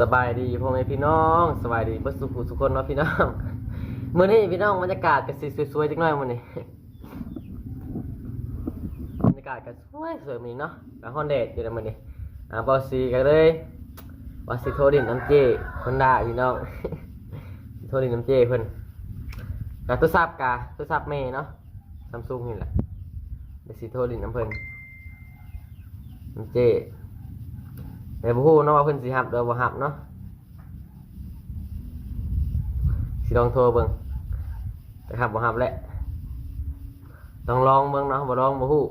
สบายดีพ่อแม่พี่น้องสบายดีเบ่สุขสุขคนเนาะพี่น้องเมื้อนี้พี่น้องบรรยากาศก็สิสวยๆจักหน่อยมื้อนี้บรรยากาศก็สวยสวยมื้อนี้เนาะกลางฮ้อนแดดอยู่แล้วมื้อนี้อ่าบาซีก็เลยว่าสิโทรดินน้ำเจเพิ่นด่าพี่น้องโทรดินน้ำเจเพิ่นกะโทรศัพท์กะโทรศัพท์แม่เนาะ Samsung นี่แหละเดี๋ยวสิโทรดินน้ำเพิ่นน้ำเจ แต่บ่ฮู้เนาะว่าเพิ่นสิรับหรือบ่รับเนาะสิลองโทรเบิ่งแต่รับบ่รับแหละต้องลองเบิ่งเนาะบ่ลองบ่ฮู้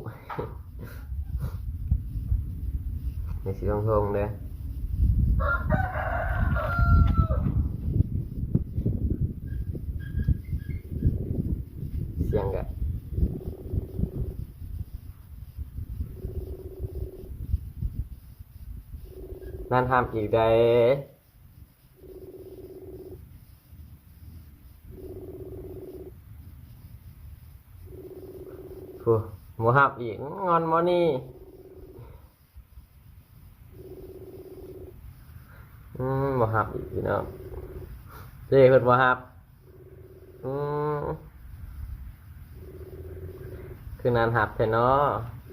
นี่สิลองโทรเบิ่งเด้อเสียงกะ นั่นทำอีกได้ฟูหมูหับอีก งอนมอนี่อืมหมูหับอีกพี่น้องเจ๊เพิ่นหมูหับอืมคือนานหับแท้เนาะ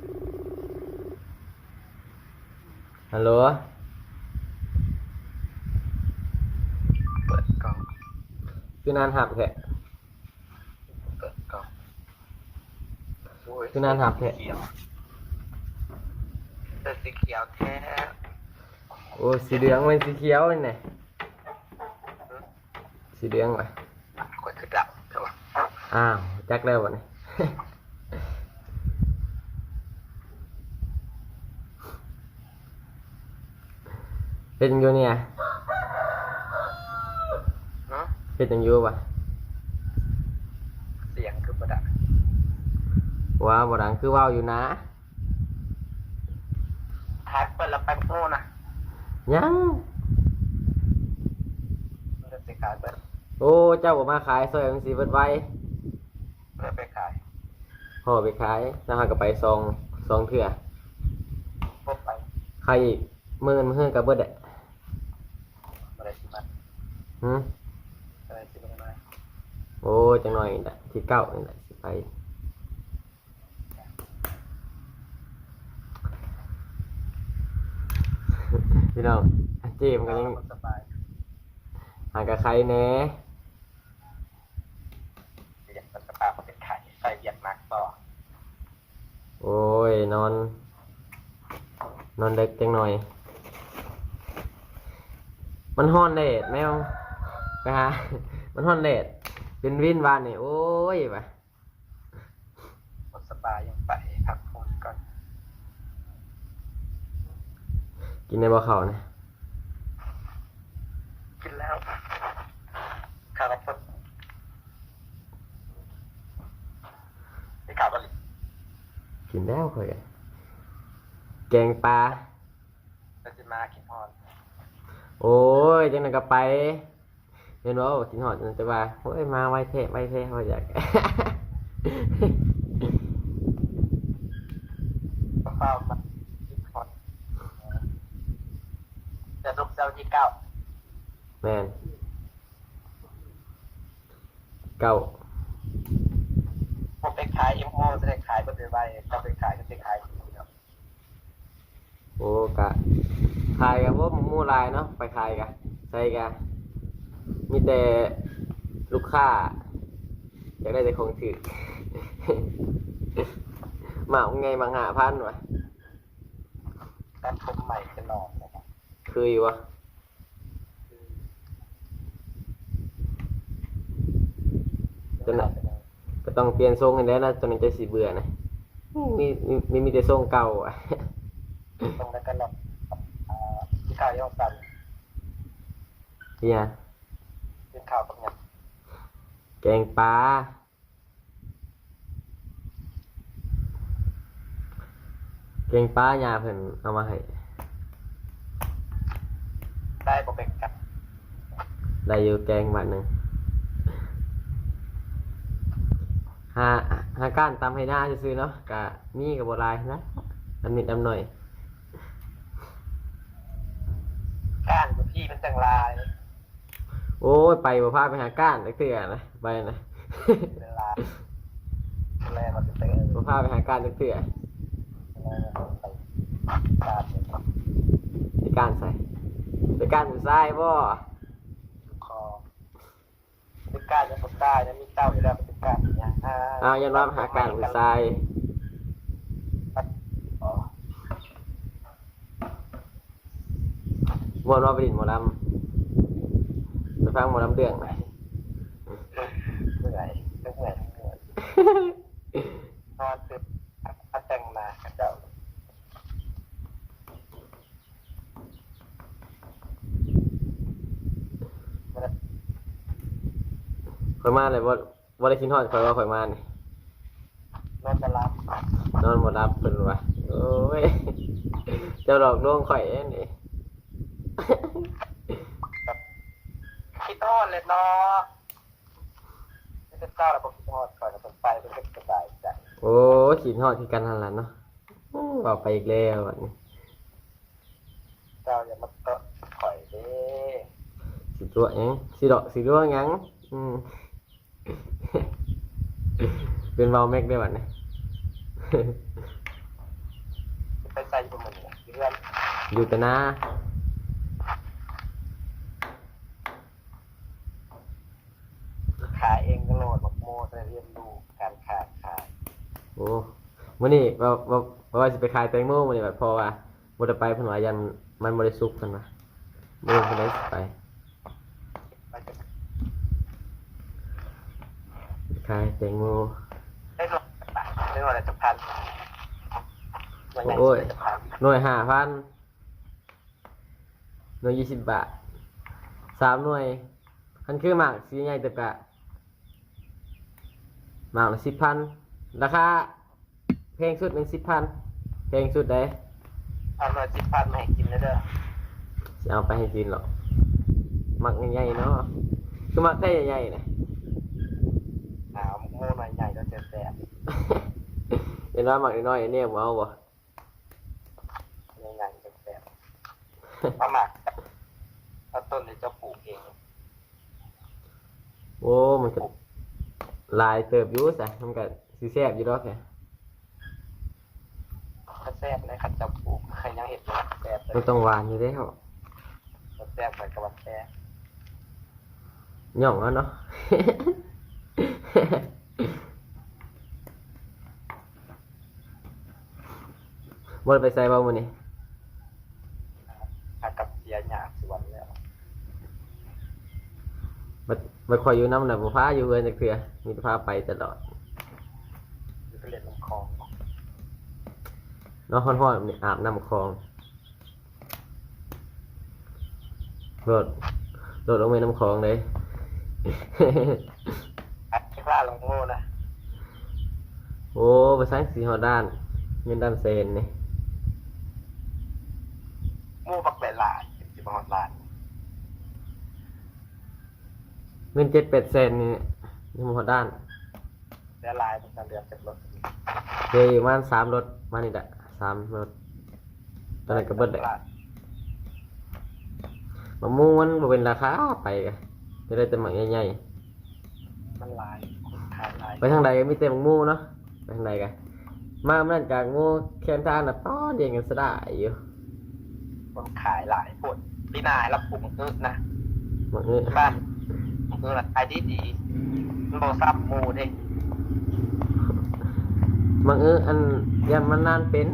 ฮัลโหล เปิดกล่อง คือนานหับแท้เปิดกล่องโยคือนานหับแท้เขียวแต่สีเขียวแท้โอ้สีเหลืองเป็นสีเขียวนี่ไงสีเหลืองว่ะกดคือดับใช่ปะอ้าวจักแล้ววะนี่เป็นอยู่เนี่ย เนาะเป็นยังอยู่ปะเสียงคือประดับว้าวบดังคือว่าวอยู่นะแท็กเปิดแล้วแป๊บโง่นะยังมันจะไปขายเปิดโอ้เจ้าบอกมาขายซอยมันสีเบิดไว้เปิดไปขายห่อไปขายแล้วหาก็ไปซองซองเถื่อพบไปใครอีกหมื่นเฮือนกับเบิดอะอะไรสิมันหืม อะไรสิมันมา โอ้จังหน่อยนี่แหละที่เก้านี่แหละสิไปพี่น้องอันเจมนก็ยังสบายหากับใครแหน่เรียกมันสบายเขาเป็นไข่ใส่เหยียดนักต่อโอ้ย นอน นอนเด็กจังหน่อย มันฮ้อนแดดแมวไปหามันฮ้อนแดด เป็นวินวานนี่โอ้ยไปมันสบายยังไปพักผ่อนก่อนกินในบ่อเขานะกินแล้วข้าวกระปุกนี่ข้าวกะหรี่กินแล้วค่อยอะแกงปลาเราจะมากินฮอน โอ้ยจังนั้นก็ไป เห็นว่ากินหอดจังนั้นจะว่าโอ้ยมาไวเทะไวเทะเขาอยากก็เฝ้ามากินฮอนจะสุกร์เสาร์ที่เก้าแมนเก้าผมไปขายเอ็มโอจะได้ขายบนเรือใบถ้าไปขายก็ไปขายที่นี่ครับโอ้กะขายกับพวกหมูลายเนาะไปขายกะใส่กะ มีแต่ลูกค้าอยากได้แต่ของถือมาเอาไงบางหาพันวะการชมใหม่จะนอนนะครับคืออยู่วะจนน่ะก็ต้องเปลี่ยนทรงกันแล้วนะจนมันจะสีเบื่อนะมีมีมีมีแต่ทรงเก่าอะตรงนั้นก็นอนอ่าที่ข้าวย่องสันเนี่ยกิน ข้าวกับเงินแกงปลาแกงปลายาเพิ่นเอามาให้ได้ผมเป็นกันได้อยู่แกงบาทหนึ่งหาหาก้านตำให้หน้าซื้อๆเนาะกะมีกับโบราณนะอันนิดอันหน่อย ก้านกับพี่เป็นจังลาย โอ้ยไปบ่พาไปหาก้านจักเทื่อนะไปนะเวลาแรกมันจะเป็นบ่พาไปหาก้านจักเทื่อแรกมันไปการเป็นไปก้านใส่ไปก้านอยู่ซ้ายบ่คอเป็นการจะเป็นได้นะมีเต้าอยู่แล้วเป็นการเนี่ยอ้าวยันว่าไปหาก้านอยู่ซ้ายอ๋อม่วนว่าไปดินหมอลำไป ฟังหมอลำเรื่องไหมเหนื่อยเหนื่อยเหนื่อยนอนตื่นพัดแต่งมาเจ้าข่อยมาเลยบ่บ่ได้คิดฮอดข่อยว่าข่อยมานี่นอนจะรับนอนบ่รับเพิ่นว่าโอ้ยเจ้าหลอกลวงข่อยเองนี่ คิดทอดเลยเนาะไม่เป็นเจ้าแล้วบอกคิดทอดก่อนจะเป็นไปเป็นสบายใจโอ้คิดฮอดคือกันนั่นล่ะเนาะอู้เอาไปอีกแล้วบัดนี้เจ้าอย่ามาเตะข่อยเด้สิตัวหยังสิดอกสิตัวหยังอืม เป็นเบาแม็กได้บัดนี้ ไปใส่อยู่มันเนี่ยเพื่อน อยู่แต่หน้า ขายเองก็โหลดบอกโมจะเรียนรู้การขายขาย โอ้มื้อนี้ว่าว่าว่าว่าสิไปขายแตงโมมื้อนี้บัดเพอว่าบ่ได้ไปเพิ่นว่ายันมันบ่ได้สุกเพิ่นว่าบ่รู้เพิ่นได้สิไปไปจะขายแตงโมได้หลดได้หลดอะไรจะพันวันไหนโอ้ยจะพันหน่วยห้าพันหน่วยยี่สิบบาทสามหน่วยคันคือหมากสีใหญ่เต็มกะหมากละสิบพัน ราคาแพงสุดหนึ่งสิบพันแพงสุดได้เอาหน่อยสิบพันมาให้กินนะเด้อจะเอาไปให้กินหรอกหมักใหญ่ๆเนาะคือหมักได้ใหญ่ๆนะหาวโม่หน่อยใหญ่ก็เจ็บแสบเห็นว่าหมักน้อยๆเนี่ยผมเอาบ่ใหญ่ๆเจ็บแสบเอาหมักเอาต้นนี้จะปลูกเอง โอ้มันก็ลายเติบอยู่สะมันก็ สีแซ่บอยู่ดอกแค่ถ้าแซ่บในขัดจะปลูกใครยังเห็นเลยแซ่บเลมันยต้องหวานอยู่แล้วแซ่บเหมือนกับว่าแซ่บย่องแล้วเนาะบ่ได้ไปใส่บ่มื้อนี้ถ้ากับเสียหยาสวนแล้วบ่บ่ค่อยอยู่นำน่ะบ่พาอยู่เฮือนจักเทื่อมีแต่พาไปตลอด มันก็เรียนลำคลองเนาะฮ้อนๆนี่อาบน้ำคลองโดดโดดลงไปน้ำคลองเลยอัดที่ว่าลงโง่นะโอ้ไปสร้างสีหอด้านเงินด้านเซนนี่โง่บักหลายๆสิบหอดล้านเงินเจ็ดแปดเซนนี่ยังหอด้าน แล้วลายมันจะเรียนเป็นรถเดี๋ยวอยู่ประมาณสามรถมานี่แหละสามรถตอนนั้นก็เบิดเลยมะม่วงมันบ่เป็นราคาไปกะจะได้แต่หมักใหญ่มันลายคนขายลายๆไปทางใดก็มีแต่หมักม่วงเนาะไปทางใดกันมาเมื่อนั้นจากงูแคมทางน่ะป้อเดียงกันสะได้อยู่คนขายหลายปวดพี่นายรับปลูกมันอึนะหมักเงี้ยบ้านมันอึนะขายดีดีมันบอกซับหมูเด้ หมักเงี้ยอันยันมันนานเป็น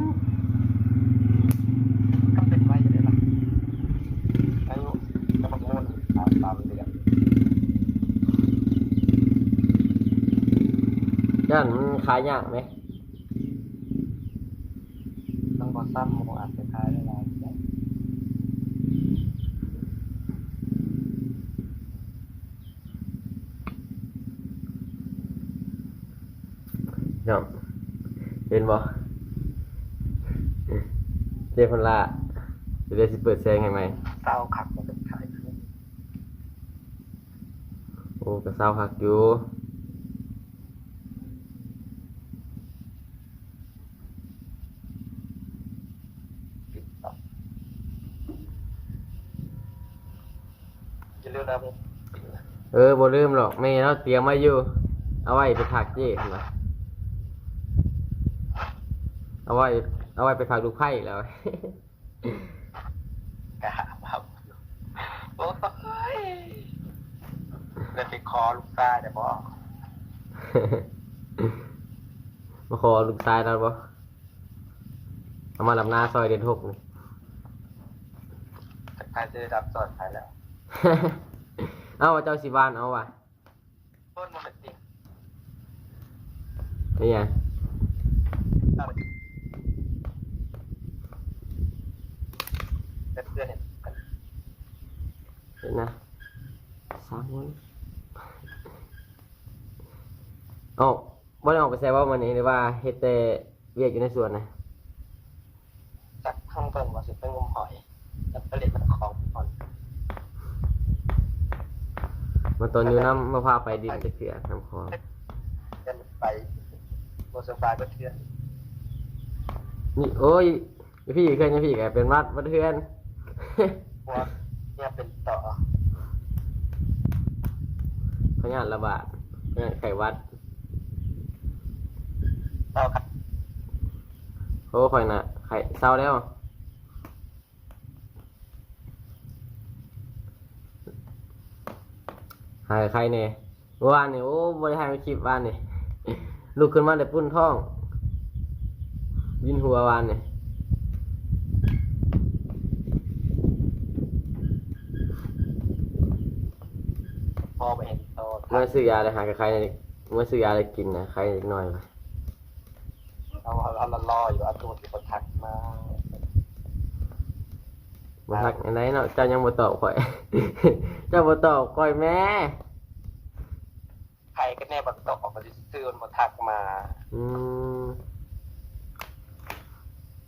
ก็เป็นไว้อยู่เลยล่ะอายุกระบอกมูลตามตามเดือนยันมันขายยากไหมต้องบอกซับหมูอาจจะขายได้หลายแสน เนาะเป็น บ่เจ้พันละจะได้สิเปิดแซงให้ไหมเศร้าขักมันเป็นขายขึ้นโอ้กระเซาหักอยู่ติดต่อจะเลือกแล้วเออบ่ลืมหรอกแม่เราเตรียมไว้อยู่ เอาไว้ไปผักเจ้พุ่นว่ะ เอาไว้ เอาไว้ไปผักลูกไผ่แล้วกะครับโอ้ยเลยไปคอลูกตาเดี๋ยวบอกมาขอลูกชายเราบ่เอามาลำหน้าซอยเดือนหกนี่ใครจะได้รับสอนใครแล้ว เอาว่าเจ้าสิบ้านเอาว่ะต้นมันเป็นจริงนี่ยัง เป็นเพื่อนเห็นเห็นนะสามคนเอ้าบ่ได้ออกไปแซวว่ามันนี้หรือว่าเฮ็ดแต่เวียกอยู่ในสวนนะจากข้างเบิ่งว่าสิเป็นงมหอยแล้วผลิตมันของก่อนมันตอนอยู่น้ำมาพาไปดินจะเกลือน้ำคลองจะไปโมสบายก็เทือนนี่โอ้ยพี่เคยนะพี่แกเป็นวัดวัดเทือนเพราะว่าเนี่ยเป็นต่อพญาระบาดพญาไข่วัดต่อครับโอ้ข่อยน่ะไข่เศร้าแล้ว หายใครเนี่ยเมื่อวานเนี่ยโอ้บริหารคลิปวานเนี่ยลุกขึ้นมาได้ปุ้นท้องยินหัววานเนี่ย อไปเห็นโตเมื่อซื้อยาเลยหากับใครเนี่ยเมื่อซื้อยาอะไรกินนะใครอีกหน่อยมาเราเราเรารออยู่เอาตัวที่เขาทักมามาทักอันไหนเนาะเจ้ายังบ่ตอบข่อย เจ้าบ่ตอบข่อยแม่ใครก็แน่บัตรตอกมาซื้อมันมาทักมาอืม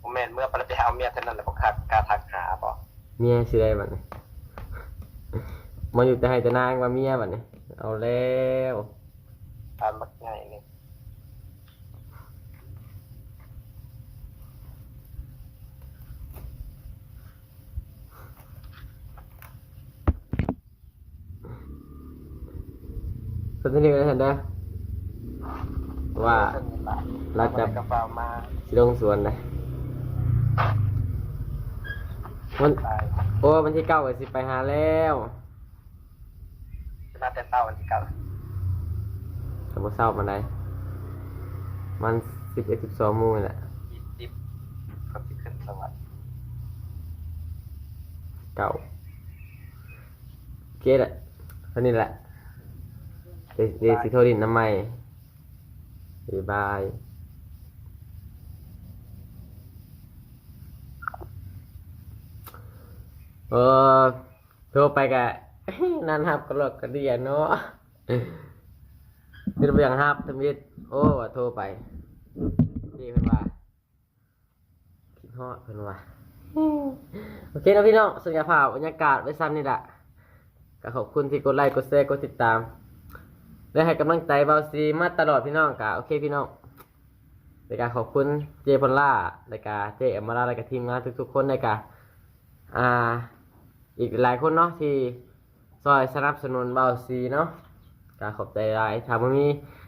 ผมแม่นเมื่อไปเอาเมียเท่านั้นแหละผมคักกล้าทักหาป่ะเมียสิได้บัดนี้ มาอยู่แต่ให้แต่นางว่าเมียบัดนี้ เอาแล้วตามมักง่ายนี่สุดที่นี่ก็ได้เห็นได้อว่ารักจับกระเป๋ามาสิลงสวนเลยมัน ตายโอ้วันที่เก้าก็สิไปหาแล้ว น่าจะเศร้าวันที่เก้าแต่บ่เศร้ามันไดมันสิบเอ็ดสิบสองโมงนี่แหละยี่สิบเขาที่ขึ้นสวรรค์เก่าโอเคแหละเท่านี้แหละเดเดซิโทรดินน้ำใหม่บ๊ายบายเออโทรไปกะ นั่นฮับก็เลิกกันดีอะเนาะเป็นไปอย่างฮับทำยิดโอ้ว่าโทรไปดีเพิ่นว่าคิดฮอดเพิ่นว่าโอเคนะพี่น้องสัญญาภาพบรรยากาศไว้ซ้ำนี่แหละก็ขอบคุณที่กดไลค์กดแชร์กดติดตาม และให้กำลังใจเบาซีมาตลอดพี่น้องกะโอเคพี่น้องในการขอบคุณเจพอลล่าในการเจเอมมาลาและกับทีมงานทุกๆคนในการอ่า อีกหลายคนเนาะที่ ซอยสนับสนุนเบาซีเนาะกาขอบใจหลายถ้าบ่มี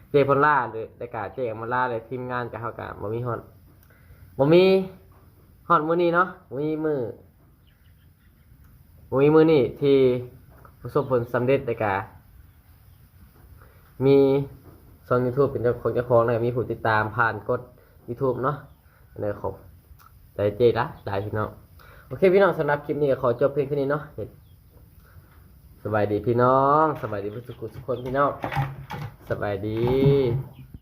เจพอลล่าหรือในกาเจอมมาลาและทีมงานกับเขากะบ่มีฮอดบ่มีฮอดมื้อนี้เนาะบ่มีมือบ่มีมื้อนี้ที่ประสบผลสำเร็จในกามีช่อง YouTube เป็นเจ้าของเจ้าของแล้วก็มีผู้ติดตามผ่านกด YouTube เนาะในขอบใจเจละหลายพี่น้องโอเคพี่น้องสำหรับคลิปนี้ก็ขอจบเพียงแค่นี้เนาะ สบายดีพี่น้องสบายดีทุกคนทุกคนพี่น้องสบายดี